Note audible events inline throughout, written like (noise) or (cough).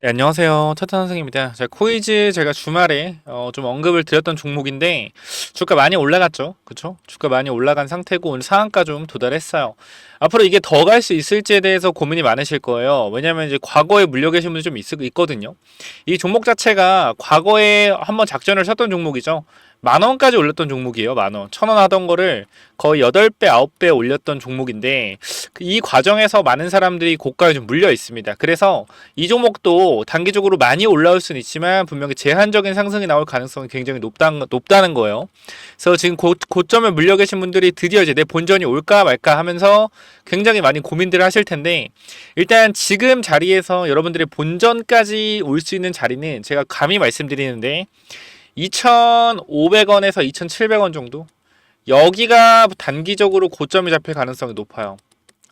네, 안녕하세요. 차탄 선생입니다. 자, 코이즈 제가 주말에 어, 좀 언급을 드렸던 종목인데 주가 많이 올라갔죠. 그쵸? 주가 많이 올라간 상태고 오늘 상한가 좀 도달했어요. 앞으로 이게 더 갈 수 있을지에 대해서 고민이 많으실 거예요. 왜냐면 이제 과거에 물려 계신 분들 좀 있, 있거든요. 이 종목 자체가 과거에 한번 작전을 쳤던 종목이죠. 만 원까지 올렸던 종목이에요. 만 원. 천 원 하던 거를 거의 8배, 9배 올렸던 종목인데 그이 과정에서 많은 사람들이 고가에 좀 물려 있습니다. 그래서 이 종목도 단기적으로 많이 올라올 수는 있지만 분명히 제한적인 상승이 나올 가능성이 굉장히 높다는, 높다는 거예요. 그래서 지금 고, 고점에 물려 계신 분들이 드디어 이제 내 본전이 올까 말까 하면서 굉장히 많많이 고민들을 하실 텐데 일단 지금 자리에서 여러분들의 본전까지 올 수 있는 자리는 제가 감히 말씀드리는데 2,500원에서 2,700원 정도 여기가 단기적으로 고점이 잡힐 가능성이 높아요.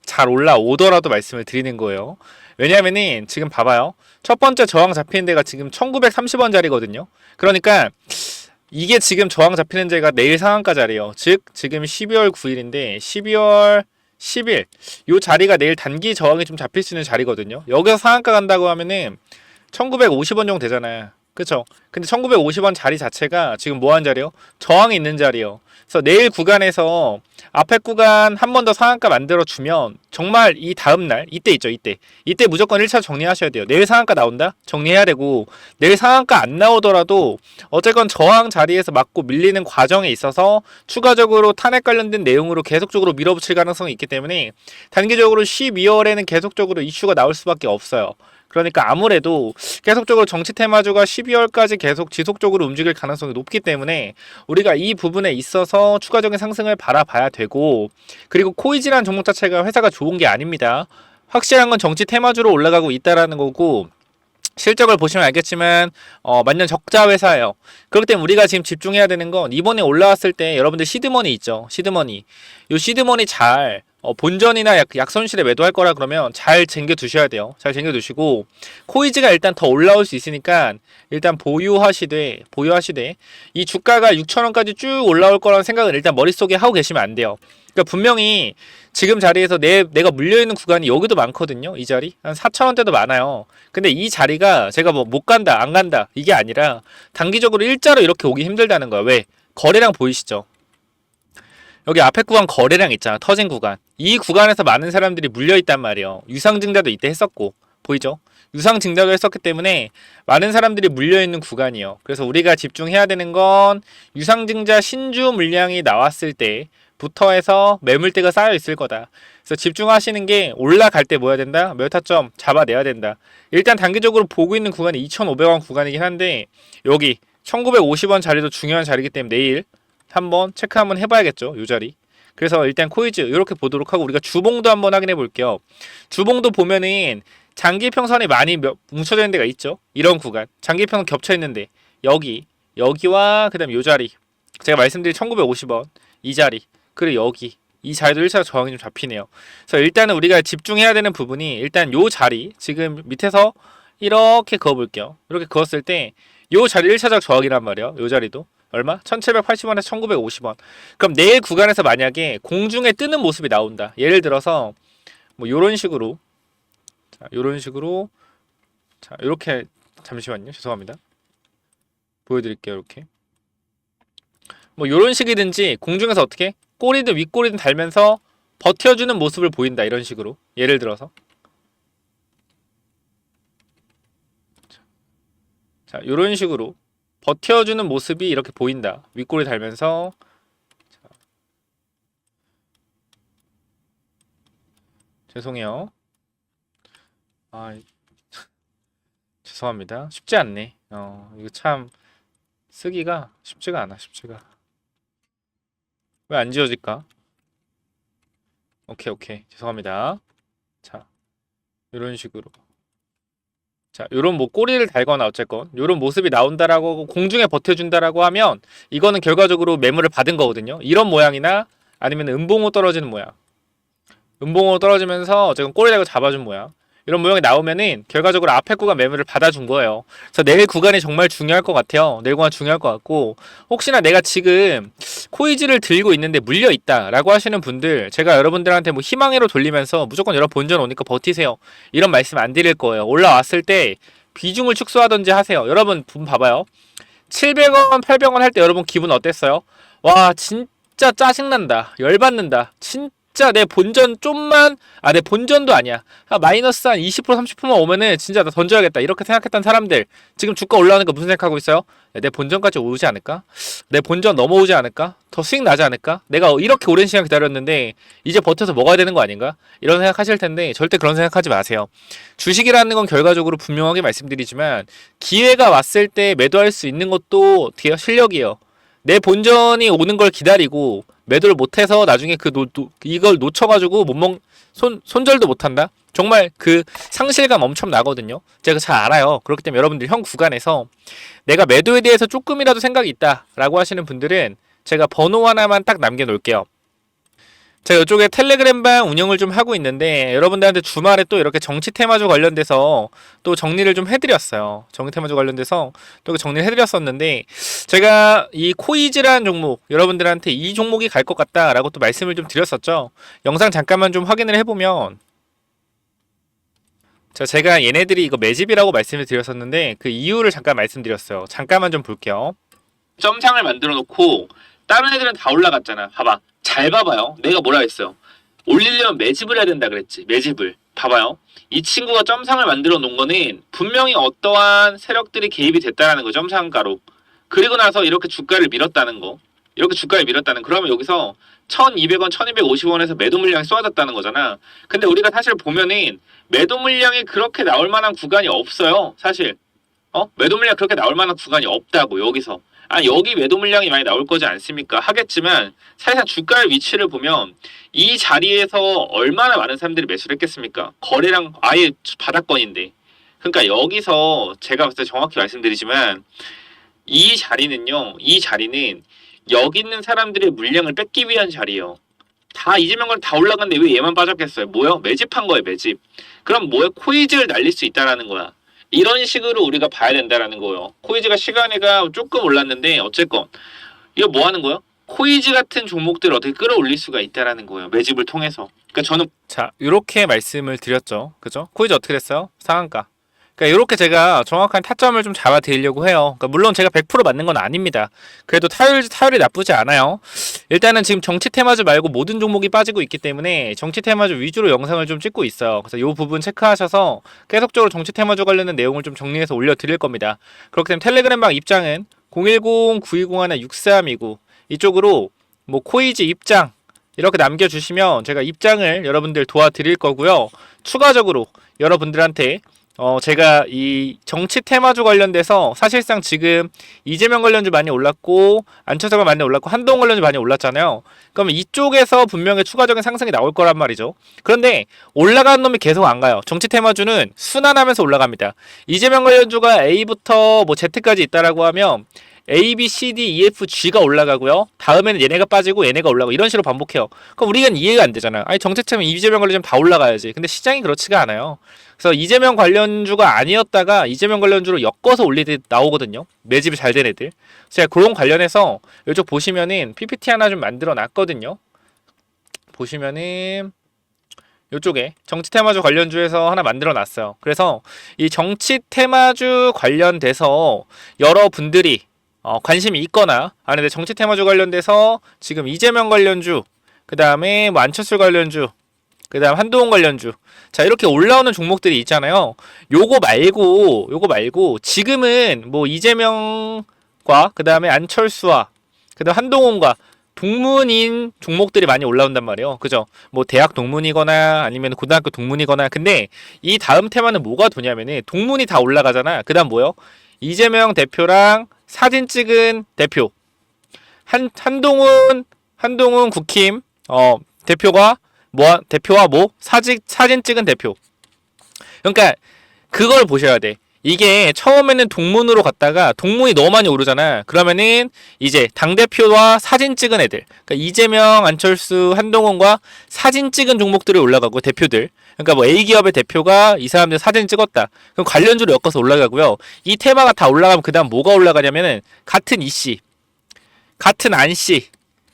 잘 올라오더라도 말씀을 드리는 거예요. 왜냐면은 지금 봐봐요. 첫 번째 저항 잡히는 데가 지금 1930원짜리거든요. 그러니까 이게 지금 저항 잡히는 데가 내일 상한가 자리예요. 즉 지금 12월 9일인데 12월 10일 요 자리가 내일 단기 저항이 좀 잡힐 수 있는 자리거든요. 여기서 상한가 간다고 하면은 1950원 정도 되잖아요. 그쵸? 근데 1950원 자리 자체가 지금 뭐한 자리요? 저항이 있는 자리요. 그래서 내일 구간에서 앞에 구간 한 번 더 상한가 만들어 주면 정말 이 다음 날 이때 있죠 이때 이때 무조건 1차 정리하셔야 돼요 내일 상한가 나온다 정리해야 되고 내일 상한가 안 나오더라도 어쨌건 저항 자리에서 맞고 밀리는 과정에 있어서 추가적으로 탄핵 관련된 내용으로 계속적으로 밀어붙일 가능성이 있기 때문에 단기적으로 12월에는 계속적으로 이슈가 나올 수밖에 없어요 그러니까 아무래도 계속적으로 정치 테마주가 12월까지 계속 지속적으로 움직일 가능성이 높기 때문에 우리가 이 부분에 있어서 추가적인 상승을 바라봐야 되고 그리고 코이지라는 종목 자체가 회사가 좋은 게 아닙니다. 확실한 건 정치 테마주로 올라가고 있다라는 거고 실적을 보시면 알겠지만 어, 만년 적자 회사예요. 그렇기 때문에 우리가 지금 집중해야 되는 건 이번에 올라왔을 때 여러분들 시드머니 있죠. 시드머니. 요 시드머니 잘 어, 본전이나 약, 약손실에 매도할 거라 그러면 잘 챙겨 두셔야 돼요. 잘 챙겨 두시고 코이즈가 일단 더 올라올 수 있으니까 일단 보유하시되 보유하시되 이 주가가 6천 원까지 쭉 올라올 거라는 생각을 일단 머릿속에 하고 계시면 안 돼요. 그러니까 분명히 지금 자리에서 내 내가 물려 있는 구간이 여기도 많거든요. 이 자리 한 4천 원대도 많아요. 근데 이 자리가 제가 뭐 못 간다 안 간다 이게 아니라 단기적으로 일자로 이렇게 오기 힘들다는 거야. 왜 거래량 보이시죠? 여기 앞에 구간 거래량 있잖아. 터진 구간. 이 구간에서 많은 사람들이 물려 있단 말이에요. 유상 증자도 이때 했었고. 보이죠? 유상 증자도 했었기 때문에 많은 사람들이 물려 있는 구간이에요. 그래서 우리가 집중해야 되는 건 유상 증자 신주 물량이 나왔을 때 부터 해서 매물대가 쌓여 있을 거다. 그래서 집중하시는 게 올라갈 때뭐 해야 된다? 몇 타점 잡아내야 된다. 일단 단기적으로 보고 있는 구간이 2,500원 구간이긴 한데 여기 1950원 자리도 중요한 자리이기 때문에 내일 한번 체크 한번 해봐야겠죠. 이 자리. 그래서 일단 코이즈 이렇게 보도록 하고 우리가 주봉도 한번 확인해 볼게요. 주봉도 보면은 장기 평선이 많이 몇- 뭉쳐져 있는 데가 있죠. 이런 구간. 장기 평선 겹쳐 있는데 여기 여기와 그다음 요 자리. 제가 말씀드린 1950원 이 자리. 그리고 여기 이 자리도 1차 저항이 좀 잡히네요. 그래서 일단은 우리가 집중해야 되는 부분이 일단 요 자리 지금 밑에서 이렇게 그어 볼게요. 이렇게 그었을 때 요 자리 1차적 저항이란 말이에요. 요 자리도. 얼마? 1780원에서 1950원. 그럼 내일 구간에서 만약에 공중에 뜨는 모습이 나온다. 예를 들어서 뭐 요런 식으로 자, 요런 식으로 자, 요렇게 잠시만요. 죄송합니다. 보여 드릴게요. 이렇게. 뭐 요런 식이든지 공중에서 어떻게 꼬리든 윗꼬리든 달면서 버텨주는 모습을 보인다. 이런 식으로. 예를 들어서 자, 요런 식으로 버텨주는 모습이 이렇게 보인다. 윗골이 달면서 자. 죄송해요. 아, 이- (laughs) 죄송합니다. 쉽지 않네. 어, 이거 참 쓰기가 쉽지가 않아. 쉽지가. 왜 안 지워질까? 오케이, 오케이. 죄송합니다. 자, 이런 식으로. 자, 요런 뭐 꼬리를 달거나 어쨌건 요런 모습이 나온다라고 공중에 버텨준다라고 하면 이거는 결과적으로 매물을 받은 거거든요. 이런 모양이나 아니면 음봉으로 떨어지는 모양. 음봉으로 떨어지면서 어쨌건 꼬리 달고 잡아준 모양. 이런 모양이 나오면은 결과적으로 앞에 구간 매물을 받아준 거예요. 그래서 내일 구간이 정말 중요할 것 같아요. 내일 구간 중요할 것 같고 혹시나 내가 지금 코이즈를 들고 있는데 물려 있다라고 하시는 분들 제가 여러분들한테 뭐 희망으로 돌리면서 무조건 여러 본전 오니까 버티세요. 이런 말씀 안 드릴 거예요. 올라왔을 때 비중을 축소하든지 하세요. 여러분 분 봐봐요. 700원, 800원 할 때 여러분 기분 어땠어요? 와 진짜 짜증난다. 열받는다. 진 짜 내 본전 좀만 아 내 본전도 아니야. 아, 마이너스 한 20% 30%만 오면은 진짜 나 던져야겠다. 이렇게 생각했던 사람들 지금 주가 올라오는 거 무슨 생각하고 있어요? 야, 내 본전까지 오지 않을까? 내 본전 넘어오지 않을까? 더 수익 나지 않을까? 내가 이렇게 오랜 시간 기다렸는데 이제 버텨서 먹어야 되는 거 아닌가? 이런 생각하실 텐데 절대 그런 생각하지 마세요. 주식이라는 건 결과적으로 분명하게 말씀드리지만 기회가 왔을 때 매도할 수 있는 것도 실력이에요. 내 본전이 오는 걸 기다리고 매도를 못해서 나중에 그 노, 노- 이걸 놓쳐가지고 못먹 손 손절도 못한다. 정말 그 상실감 엄청 나거든요. 제가 잘 알아요. 그렇기 때문에 여러분들 형 구간에서 내가 매도에 대해서 조금이라도 생각이 있다라고 하시는 분들은 제가 번호 하나만 딱 남겨놓을게요. 제가 이쪽에 텔레그램방 운영을 좀 하고 있는데 여러분들한테 주말에 또 이렇게 정치 테마주 관련돼서 또 정리를 좀 해드렸어요. 정치 테마주 관련돼서 또 정리를 해드렸었는데 제가 이 코이즈라는 종목 여러분들한테 이 종목이 갈 것 같다라고 또 말씀을 좀 드렸었죠. 영상 잠깐만 좀 확인을 해보면 자, 제가 얘네들이 이거 매집이라고 말씀을 드렸었는데 그 이유를 잠깐 말씀드렸어요. 잠깐만 좀 볼게요. 점상을 만들어 놓고 다른 애들은 다 올라갔잖아. 봐봐. 잘 봐봐요. 내가 뭐라 했어요. 올리려면 매집을 해야 된다 그랬지. 매집을. 봐봐요. 이 친구가 점상을 만들어 놓은 거는 분명히 어떠한 세력들이 개입이 됐다라는 거 점상가로. 그리고 나서 이렇게 주가를 밀었다는 거. 이렇게 주가를 밀었다는 그러면 여기서 1200원, 1250원에서 매도 물량이 쏟아졌다는 거잖아. 근데 우리가 사실 보면은 매도 물량이 그렇게 나올 만한 구간이 없어요. 사실. 어? 매도 물량 그렇게 나올 만한 구간이 없다고 여기서. 아 여기 매도 물량이 많이 나올 거지 않습니까? 하겠지만 사실상 주가의 위치를 보면 이 자리에서 얼마나 많은 사람들이 매수를 했겠습니까? 거래량 아예 바닥권인데. 그러니까 여기서 제가 봤을 때 정확히 말씀드리지만 이 자리는요. 이 자리는 여기 있는 사람들의 물량을 뺏기 위한 자리예요. 다 이재명 건다 올라갔는데 왜 얘만 빠졌겠어요? 뭐요? 매집한 거예요, 매집. 그럼 뭐에 코이즈를 날릴 수 있다라는 거야. 이런 식으로 우리가 봐야 된다라는 거예요. 코이즈가 시간에가 조금 올랐는데 어쨌건 이거 뭐 하는 거예요? 코이즈 같은 종목들을 어떻게 끌어올릴 수가 있다라는 거예요. 매집을 통해서. 그러니까 저는 자 이렇게 말씀을 드렸죠. 그죠? 코이즈 어떻게 됐어요? 상한가. 그러니까 이렇게 제가 정확한 타점을 좀 잡아 드리려고 해요. 그러니까 물론 제가 100% 맞는 건 아닙니다. 그래도 타율 타율이 나쁘지 않아요. 일단은 지금 정치 테마주 말고 모든 종목이 빠지고 있기 때문에 정치 테마주 위주로 영상을 좀 찍고 있어요. 그래서 이 부분 체크하셔서 계속적으로 정치 테마주 관련된 내용을 좀 정리해서 올려 드릴 겁니다. 그렇기 때문에 텔레그램방 입장은 010-9201-6329 이쪽으로 뭐 코이즈 입장 이렇게 남겨주시면 제가 입장을 여러분들 도와드릴 거고요. 추가적으로 여러분들한테 어 제가 이 정치 테마주 관련돼서 사실상 지금 이재명 관련주 많이 올랐고 안철수가 많이 올랐고 한동훈 관련주 많이 올랐잖아요. 그러면 이쪽에서 분명히 추가적인 상승이 나올 거란 말이죠. 그런데 올라가는 놈이 계속 안 가요. 정치 테마주는 순환하면서 올라갑니다. 이재명 관련주가 A부터 뭐 Z까지 있다라고 하면 A, B, C, D, E, F, G가 올라가고요. 다음에는 얘네가 빠지고 얘네가 올라가고 이런 식으로 반복해요. 그럼 우리는 이해가 안 되잖아요. 아니 정책처럼 이재명 관련주 다 올라가야지. 근데 시장이 그렇지가 않아요. 그래서 이재명 관련주가 아니었다가 이재명 관련주로 엮어서 올리듯 나오거든요. 매집이 잘 된 애들. 제가 그런 관련해서 이쪽 보시면은 PPT 하나 좀 만들어 놨거든요. 보시면은 이쪽에 정치 테마주 관련주에서 하나 만들어 놨어요. 그래서 이 정치 테마주 관련돼서 여러분들이 어, 관심이 있거나 아니 정치 테마주 관련돼서 지금 이재명 관련주 그 다음에 뭐 안철수 관련주 그 다음 한동훈 관련주. 자 이렇게 올라오는 종목들이 있잖아요. 요거 말고 요거 말고 지금은 뭐 이재명과 그 다음에 안철수와 그 다음 한동훈과 동문인 종목들이 많이 올라온단 말이에요. 그죠? 뭐 대학 동문이거나 아니면 고등학교 동문이거나. 근데 이 다음 테마는 뭐가 도냐면은 동문이 다 올라가잖아. 그 다음 뭐요? 이재명 대표랑 사진 찍은 대표 한 한동훈 한동훈 국힘 어 대표가 뭐 대표와 뭐 사진 사진 찍은 대표. 그러니까 그걸 보셔야 돼. 이게 처음에는 동문으로 갔다가 동문이 너무 많이 오르잖아. 그러면은 이제 당 대표와 사진 찍은 애들, 그러니까 이재명, 안철수, 한동훈과 사진 찍은 종목들이 올라가고 대표들. 그러니까 뭐 A 기업의 대표가 이 사람들 사진 찍었다. 그럼 관련주로 엮어서 올라가고요. 이 테마가 다 올라가면 그다음 뭐가 올라가냐면은 같은 이 씨, 같은 안 씨,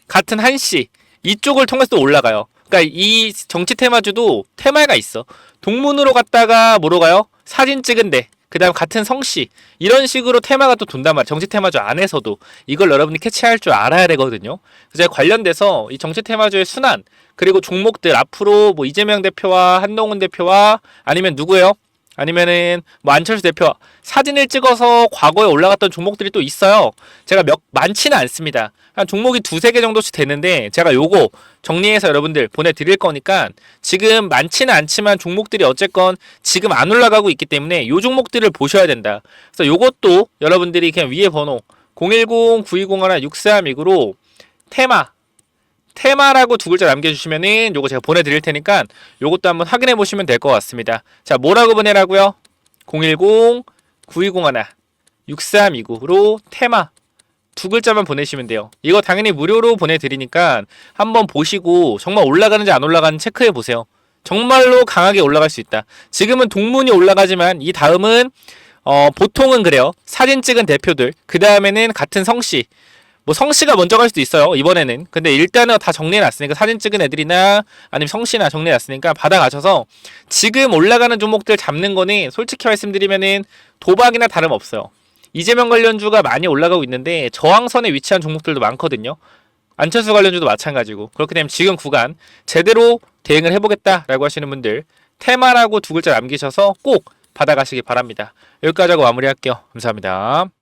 같은 한 씨. 이쪽을 통해서 또 올라가요. 그러니까 이 정치 테마주도 테마가 있어. 동문으로 갔다가 뭐로 가요? 사진 찍은데 그 다음 같은 성씨 이런 식으로 테마가 또 돈단 말이에요. 정치 테마주 안에서도 이걸 여러분이 캐치할 줄 알아야 되거든요. 그래서 관련돼서 이 정치 테마주의 순환 그리고 종목들 앞으로 뭐 이재명 대표와 한동훈 대표와 아니면 누구예요? 아니면은 뭐 안철수 대표 사진을 찍어서 과거에 올라갔던 종목들이 또 있어요. 제가 몇 많지는 않습니다. 한 종목이 두세 개 정도씩 되는데 제가 요거 정리해서 여러분들 보내드릴 거니까 지금 많지는 않지만 종목들이 어쨌건 지금 안 올라가고 있기 때문에 요 종목들을 보셔야 된다. 그래서 요것도 여러분들이 그냥 위에 번호 010-9201-6329로 테마 테마라고 두 글자 남겨주시면은 요거 제가 보내드릴 테니까 요것도 한번 확인해 보시면 될 것 같습니다. 자, 뭐라고 보내라고요? 010-9201-6329로 테마 두 글자만 보내시면 돼요. 이거 당연히 무료로 보내드리니까 한번 보시고 정말 올라가는지 안 올라가는지 체크해 보세요. 정말로 강하게 올라갈 수 있다. 지금은 동문이 올라가지만 이 다음은 어, 보통은 그래요. 사진 찍은 대표들. 그 다음에는 같은 성씨. 뭐 성씨가 먼저 갈 수도 있어요. 이번에는. 근데 일단은 다 정리해놨으니까 사진 찍은 애들이나 아니면 성씨나 정리해놨으니까 받아가셔서 지금 올라가는 종목들 잡는 거는 솔직히 말씀드리면은 도박이나 다름없어요. 이재명 관련주가 많이 올라가고 있는데 저항선에 위치한 종목들도 많거든요. 안철수 관련주도 마찬가지고 그렇게 되면 지금 구간 제대로 대응을 해보겠다라고 하시는 분들 테마라고 두 글자 남기셔서 꼭 받아가시기 바랍니다. 여기까지 하고 마무리할게요. 감사합니다.